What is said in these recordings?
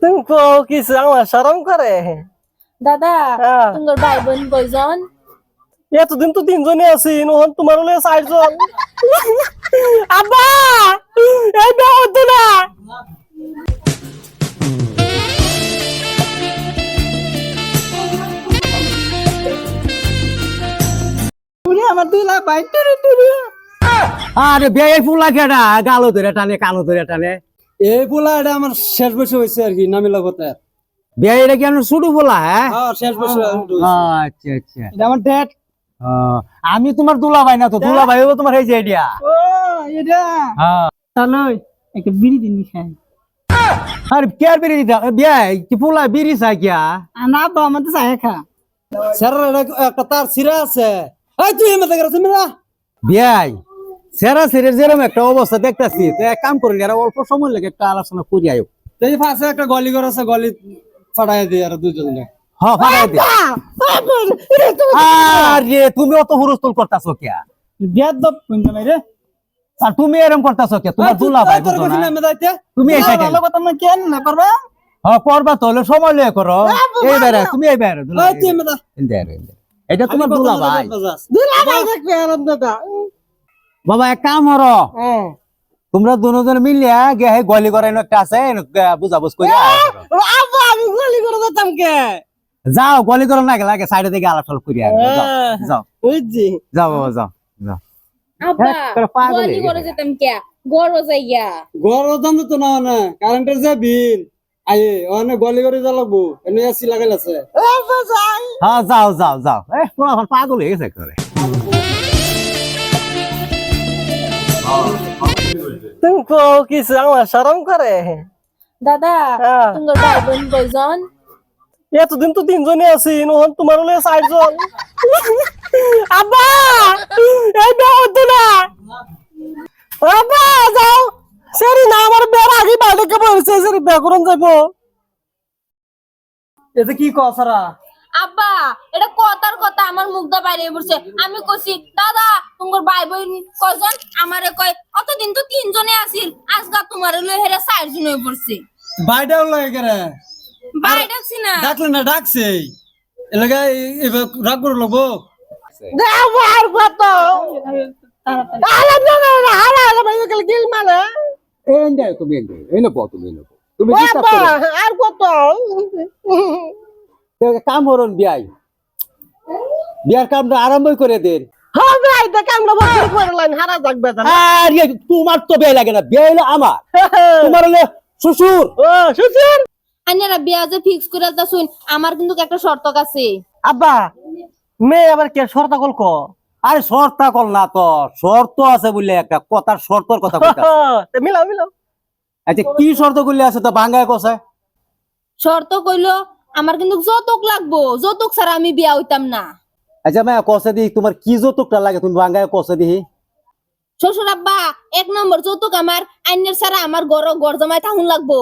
তুমি কও কিছু আমার শরম করে দাদা হ্যাঁ। তোমার ভাই বোন কয়জন? এতদিন তো তিনজনে আছি নহন তোমার হলে চারজন। আব্বা এই না। আমার দুই লাখ আরে ফুলা কেডা গালো ধরে টানে কালো ধরে টানে। এই পোলা এটা আমার শেষ বছর হয়েছে আর কি নামি লগতে। বে এটা কি আমার শুরু বলা হ্যাঁ? হ্যাঁ শেষ বছর আচ্ছা আচ্ছা এটা আমার ও, আমি তোমার দুলা ভাই না তো দুলা ভাই তোমার এই যে আইডিয়া ও এটা? হ্যাঁ। তাহলে একটা বিড়ি দিন খাই আরে কে আর বিড়ি দিতা বিয়া কি ফুলা বিড়ি চাই কিয়া না তো আমার তো চাই খা। স্যার একটা তার সিরা আছে। এই তুই এমন দেখা তুমি না বিয়াই সেরা সেরের যেরকম একটা অবস্থা দেখতেছি তো এক কাম করি আর অল্প সময় লাগে একটা আলোচনা করি আয়ো। এই পাশে একটা গলি ঘর আছে গলি ফাটাই দিয়ে আর দুজনে। হ্যাঁ ফাটাই দে। আরে তুমি অত হুরস্থুল করতাছো কিয়া বিয়ার দপ কোনটা নাই রে। আর তুমি এরকম করতাছো তোমার দুলা ভাই তুমি এই সাইডে। ভালো কথা না কেন না করবা? হ্যাঁ করবা তো হলে সময় লিয়ে করো। এই তুমি এই বেড়ে দুলা এই তুই এটা তোমার দুলা ভাই। দুলা ভাই দেখবে আনন্দ দা বাবা এক কাম হরো তোমরা দুজন মিলিয়া গে হে গলি করে একটা আছে বুঝাবুঝ করে আমি গলি করে যেতাম কে? যাও গলি করে না গেলে আগে সাইডে দিকে আলাপ করি আগে, যাও, যাও। বুঝছি। যাও বাবা যাও গলি করে। যেতাম কে? যাইয়া দাম তো না না কারেন্টের যে বিল। আয়ে ওখানে গলি করে যা লাগবো এনে এসি লাগাইল আছে হ্যাঁ যাও যাও যাও। এ তোরা পাগল হয়ে গেছে করে তুমি কও কিছু আমার শরম করে দাদা। তোমার ভাই বোন কয়জন এতদিন তো তিনজনে আছি নহন তোমার হলে চারজন আব্বা এই দাও তো না আব্বা যাও সরি না আমার বের আগে বাইরে বলছে সরি ব্যাকরণ যাব এতে কি কসারা এটা কথার কথা আমার মুখ দা বাইরে পড়ছে। আমি কইছি দাদা তোমার ভাই বোন কয়জন? আমারে কয় অতদিন তো তিনজনে আছিল আজকা তোমার লই হেরে চারজন হয়ে পড়ছে। বাইটাও লাগে কেরে ভাই ডাকছি না। ডাকলে না ডাকছে? এলাকা এবার রাগ করে লবো? আর কত আরে না না আরে ভাই গেল গিল মানে এই নে তুমি এই নে। আর কত কাম করুন বিয়াই। বিয়ার কামটা আরম্ভই করে দেন। ইয়ে, তোমার তো বিয়ে লাগে না বিয়ে হলো আমার। তোমার হলো শ্বশুর। আইনারা বিয়া যে ফিক্স করে তা শুন আমার কিন্তু একটা শর্ত আছে। আব্বা মেয়ে আবার কে? শর্তা কল ক? আরে শর্ত কল না তো শর্ত আছে বলে একটা কথার শর্তর কথা কইতা তে মিলাও মিলাও। আচ্ছা কি শর্ত করলে আছে তো ভাঙ্গায় কষে শর্ত কইলো আমার কিন্তু যৌতুক লাগবো যৌতুক ছাড়া আমি বিয়া হইতাম না। আচ্ছা মায়া কষে দিই তোমার কি যৌতুকটা লাগে? তুমি ভাঙ্গায় কষে দিই শ্বশুর আব্বা এক নম্বর যৌতুক আমার আইনের ছাড়া আমার গড় গড় জমায় থাকুন লাগবো।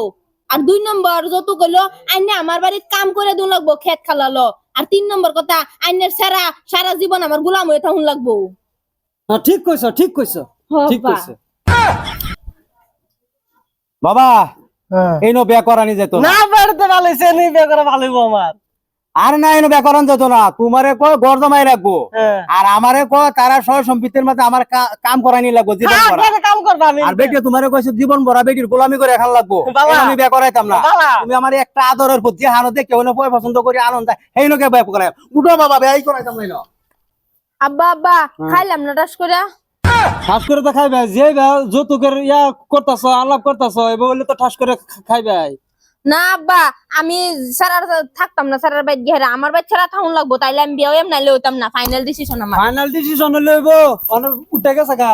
আর দুই নম্বর যৌতুক হইল আইনে আমার বাড়ির কাম করে দিন লাগবো খেত খালালো। আর তিন নম্বর কথা আইনের ছাড়া সারা জীবন আমার গুলাম হয়ে থাকুন লাগবো। হ্যাঁ ঠিক কইছ ঠিক কইছ ঠিক। কইছ। বাবা এই নো বিয়া করানি যেত না? না বাড়িতে ভালো সে বিয়ে করে ভালো আমার। আর না এনে বিয়া করান যেত না তোমারে কয় গড় জমাই রাখব হ্যাঁ। আর আমারে কয় তারা সহ সম্পত্তির মধ্যে আমার কা- কাম করানি লাগবো জীবন হ্যাঁ, ভরা। কাম করবা আমি। আর বেটি তোমারে কইছে জীবন ভরা বেটির গোলামি করে এখন লাগবো। আমি বিয়া করাইতাম না। তুমি আমার একটা আদরের প্রতি যে হানো দেখে হইল পয় পছন্দ করে আনন্দ এই লোকে বিয়া করাই উঠো বাবা বিয়াই করাইতাম না আব্বা আব্বা খাইলাম না টাস করে ঠাস করে তো খাইবে। যে বা যৌতুকের ইয়া করতাছ আলাপ করতাছ এবার বলে তো ঠাস করে খাইবে। না, আব্বা, আমি সারার থাকতাম না সারার বাইর গেরা আমার বাইর ছাড়া থাকুন লাগবো, তাইলে আমি বিয়া নাইলে হইতাম না ফাইনাল ডিসিশন আমার। ফাইনাল ডিসিশন লইব অনেক উঠে গেছে গা।